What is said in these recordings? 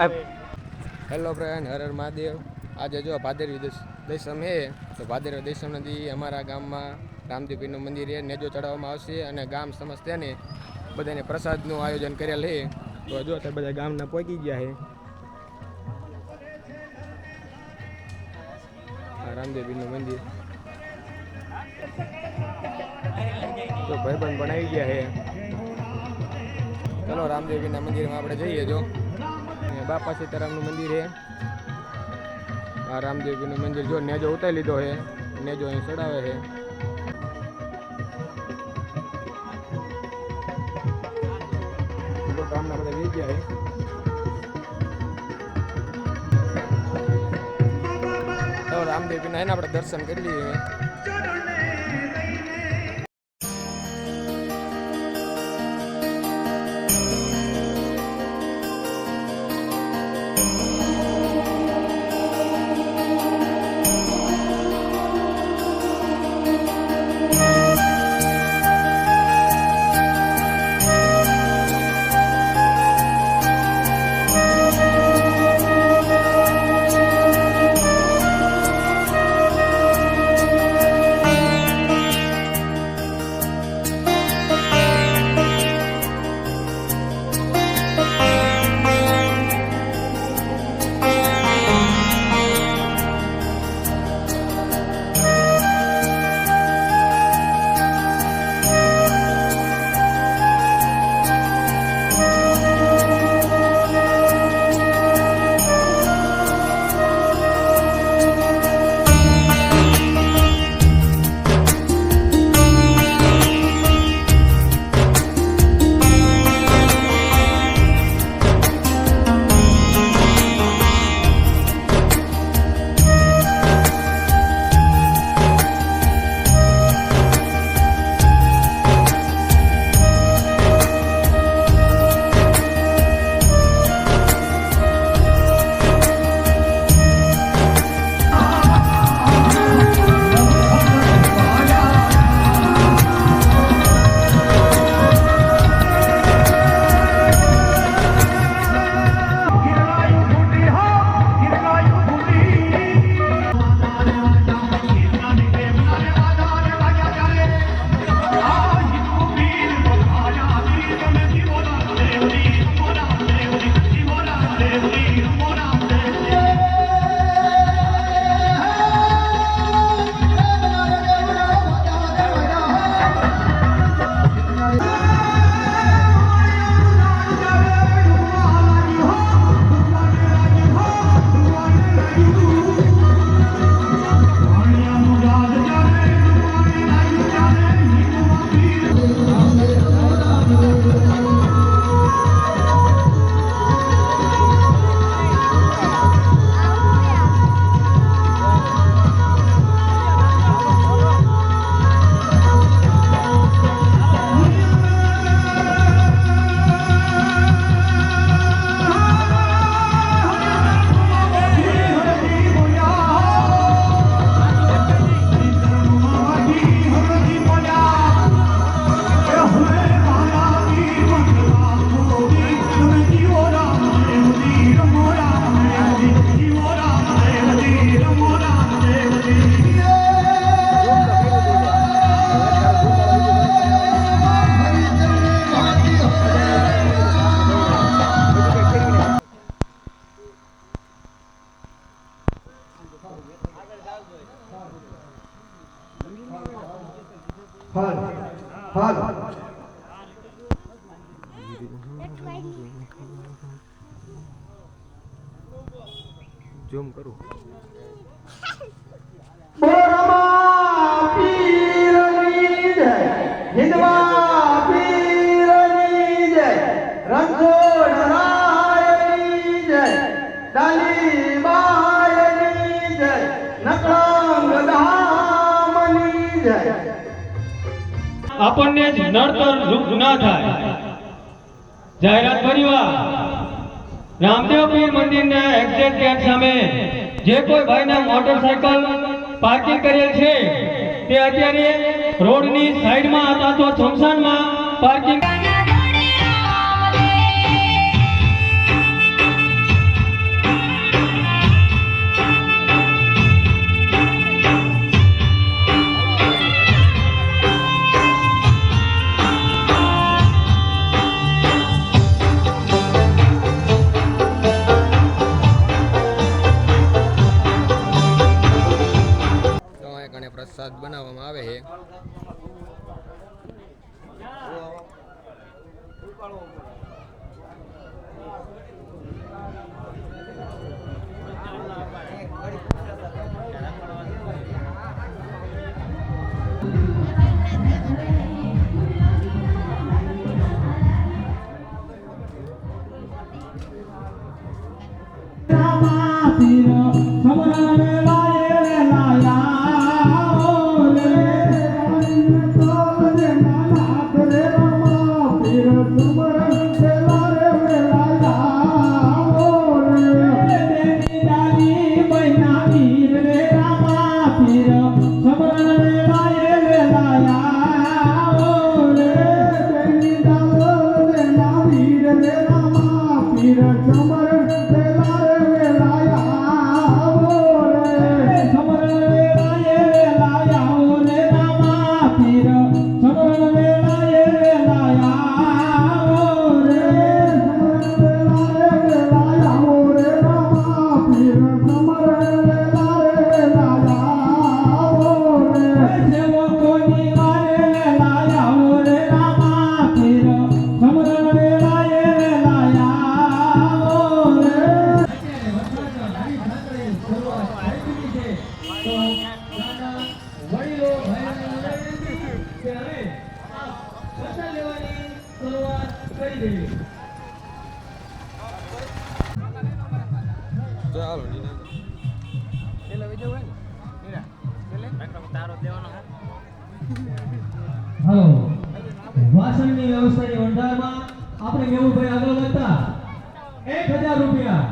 Hello friend Har Har Mahadev. આજે જો ભાદેરવી દશમ હે તો ભાદેરવી દશમ નદી અમારા ગામમાં રામદેવપીરનું મંદિર એ નેજો ચડાવવામાં આવશે અને ગામ સમસ્તને બધાને પ્રસાદનું આયોજન કરેલ હે તો જો તે બધા ગામના પહોંચી ગયા હે રામદેવીનું મંદિર. તો ભાઈબંધ આવી ગયા હે ચલો રામદેવપીરના મંદિરમાં આપણે જઈએ જો. બાપા સીતારામનું મંદિર છે. આ રામદેવજીનું મંદિર જો નેજો ઉતારી લીધો છે, નેજો અહીં ચડાવે છે. તો ગામના બધા વી ગયા છે. રામદેવજીના એના આપણે દર્શન કરી લઈએ. ઝૂમ કરું. આપણને જ નડતર દુઃખ ના થાય. જાહેરાત પરિવાર રામદેવ પીર મંદિરના એક્ઝેટ ગેટ સામે જે કોઈ ભાઈના મોટરસાયકલ પાર્કિંગ કરેલ છે, તે અત્યારે રોડની સાઈડમાં હતા તો સ્મશાનમાં પાર્કિંગ ચાલો નીના. એટલે વિજય હોય ને? નીના હાલો. વાસણની વ્યવસ્થાની વંડારમાં આપણે મેહુલભાઈ આગળ વધતા. એક હજાર રૂપિયા.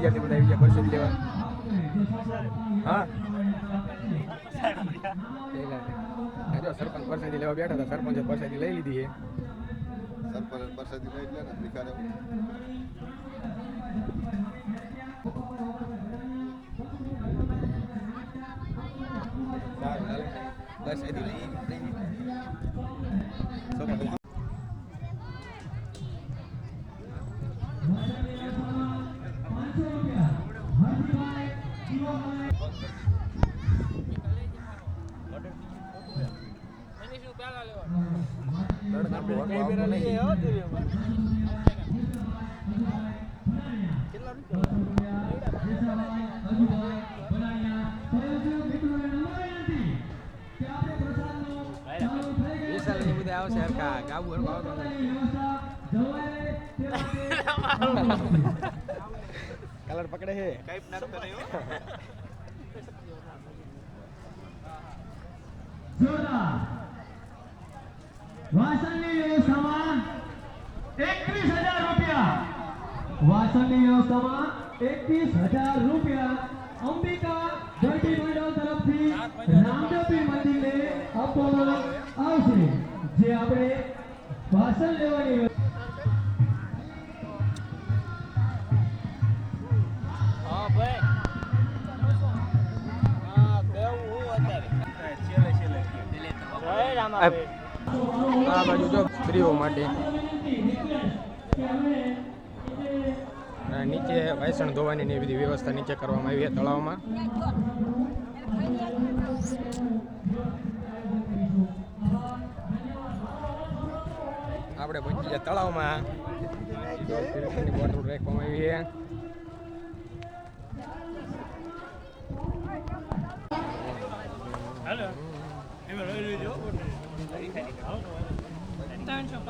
વિદ્યાર્થી બધા આવી ગયા. પરસેદી લેવા. હા? જો સરપંચ પરસેદી લેવા બેઠા હતા. સરપંચે પરસેદી લઈ લીધી છે. સરપંચ લઈ લે ને ભિખારે સારું ચાલો બસ એથી લઈ લઈ છોકરા આવશે હરખા ગાવું હરખું આવતું નથી. કલર પકડે વાસણની વ્યવસ્થામાં એકવીસ હજાર રૂપિયા. વાસણની વ્યવસ્થામાં એકવીસ હજાર રૂપિયા. અંબિકા ધરતી મંડળ તરફથી રામદેવપીર મંદિરને આપવામાં આવશે. જે આપણે ભાષણ લેવાની આ બાજુ જો સ્ત્રીઓ માટે. નીચે વાસણ ધોવાની ને બધી વ્યવસ્થા નીચે કરવામાં આવી છે તળાવમાં. ગયા તળાવમાં. બોટલ રાખવામાં આવી છે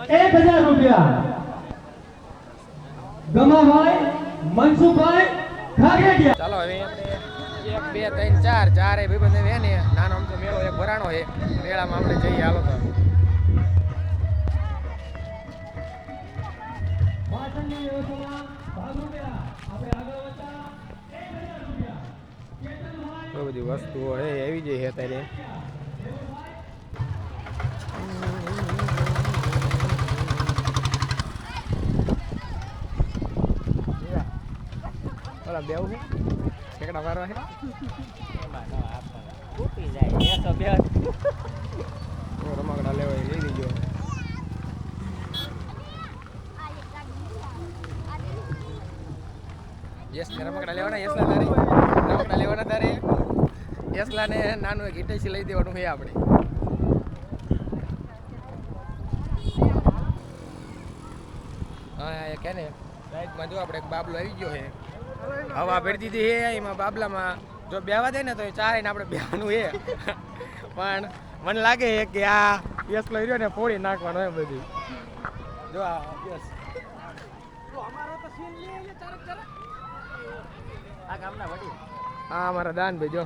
એક હજાર રૂપિયા. ગમાભાઈ મનસુખભાઈ ખાગેટિયા ચાલો હવે આપણે એક બે ત્રણ ચાર ચારે ભાઈ બંધ ને નાનો અમથો મેળો એક ભરાણો છે. મેળામાં આપણે જઈએ હાલો તો. વસ્તુઓ એ એવી જ અત્યારે. ઓલા બેવું છે? ઠેકડા મારવા છે? રમકડા લેવાય લઈ લીજો યસ રમકડા લેવાના યસલા તારે. રમકડા લેવાના તારે. યસલા નાનું એક ઇટેસી લઈ દેવાનું છે આપણે. હા, એ કે ને રાઈટમાં જો આપણે બાબલો આવી ગયો છે. હવા ભરી દીધી છે એમાં બાબલામાં જો બેવા દે ને તો એ ચારે આપણે બેવાનું છે. પણ મને લાગે છે કે આ યસલો રહ્યો ને, ફોડી નાખવાનો એમ બધું. જો આ યસ હા અમારા દાન ભાઈ જો.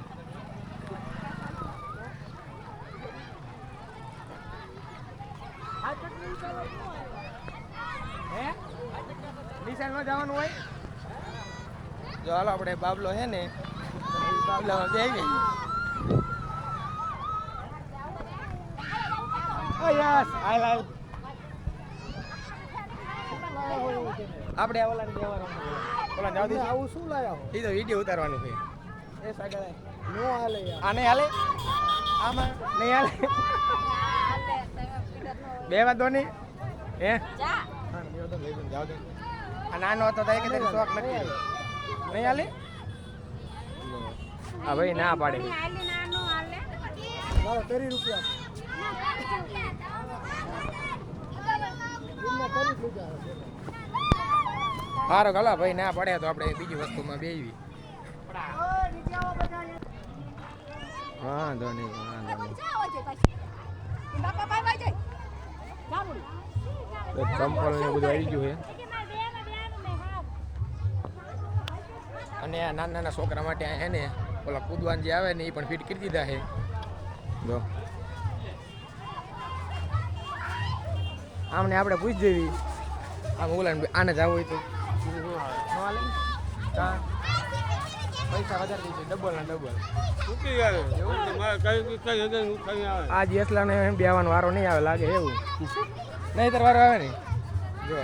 નિશાળમાં જવાનું હોય? જો હાલો આપણે બાબલો છે ને બાબલામાં બે ગઈ. આપણે ઓલા જાવ દે આવું શું લાયા એ તો વિડિયો ઉતારવાનું છે. એ સાગર નો હાલે આમાં નહીં હાલે? બે વાતો નહીં હે? જા. હા, બે વાત લઈ જાવ દે આ નાનો હતો તો એ કે તને શોખ નથી. નહીં હાલે હા ભાઈ ના પાડે. મારો તેરી રૂપિયા. સારો ગલા ભાઈ ના પડે તો આપણે બીજી વસ્તુમાં બેવી વાંધો નહીં વાંધો નહીં. ચંપલ ને બધું આવી ગયું છે. અને આ નાના નાના છોકરા માટે આ એને ઓલા કૂદવાન જે આવે ને એ પણ ફિટ કરી દીધા છે. જો. આમને આપણે પૂછી દેવી આમ ઓલા આને જવું હોય તો. નો ને? પૈસા વધારે દઈશું ડબલ ના ડબલ આજ યસલાને બેવાનો વારો નહીં આવે લાગે એવું. નહીં તાર વારો આવે ને? જો.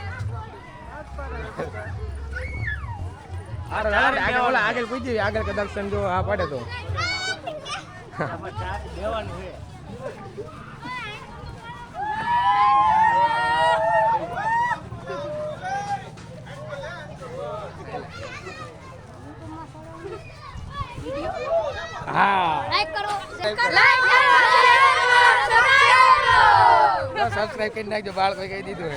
આગળ પૂછી આગળ કદાચ જો આ પડે તો. હા. લાઈક કરો. લાઈક કરો. સબસ્ક્રાઇબ કરી. નાખજો બાળકો કહી દીધું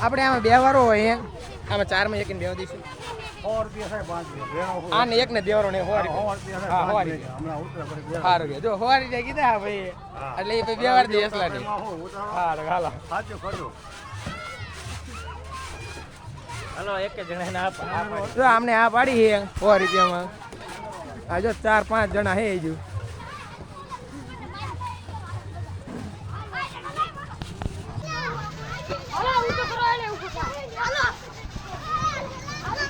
આપણે આમાં બે વારો હોય હે? આમાં ચારમાં એકને બે દઈશું આને એક ને દેવરો ને હોવારી હા હોવારી સારું જો હોવારી જાય કીધા હા ભાઈ એટલે એ ભાઈ બે વાર દી એસલા ની હાલો. હાલો જો આમને આ પાડી છે સો જેમાં આ જો ચાર પાંચ જણા હે હજુ હાલો ઊંચો કરો એટલે ઊંચો કરો હાલો હાલો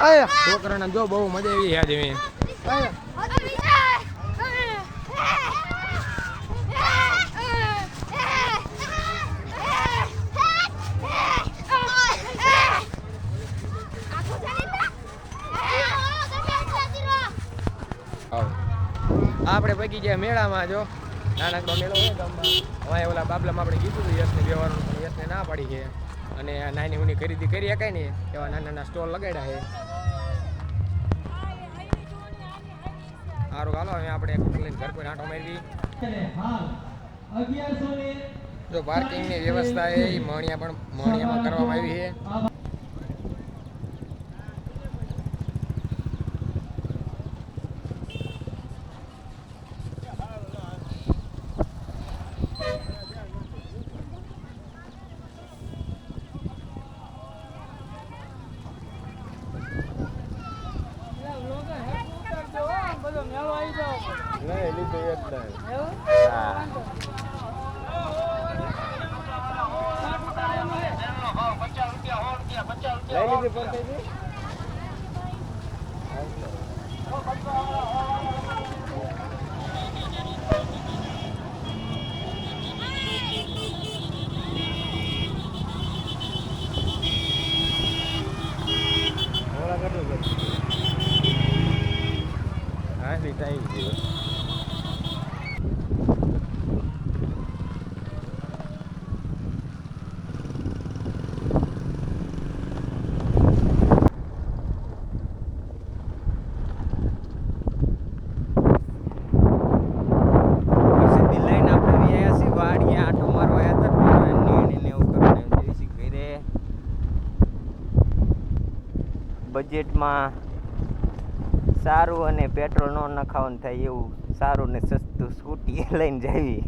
મિત્ર છોકરાને જો બહુ મજા આવી હાલો મિત્ર આપણે પગી ગયા મેળામાં જો. નાનકડો મેળો હોય ગામમાં. હવે ઓલા બાબલામાં આપણે કીધું હતું યશને વ્યવહારનું પણ યશને ના પાડી છે. અને આ નાની ઉની ખરીદી કરી શકાય ને એવા નાના નાના સ્ટોલ લગાડ્યા છે. હવે આપણે એક લઈને ઘર પર આંટો મારવી જો પાર્કિંગની વ્યવસ્થા એ મણિયા પણ મણિયામાં કરવામાં આવી છે આ નહીં લીધું એ જ હા લઈ લીધી પંચાયતી ઓલા કેટલું કર્યું હા બી ટાઈમ થયો વરસાદની લાઈન આપણે વ્યાયા છીએ વાડીએ આંટો મારવા આવ્યા હતા ટોળાને ને એવું કરીને જઈશી ઘરે બજેટમાં સારું અને પેટ્રોલ ન નખાવાનું થાય એવું સારું ને સસ્તું સ્કૂટી લઈને જાવી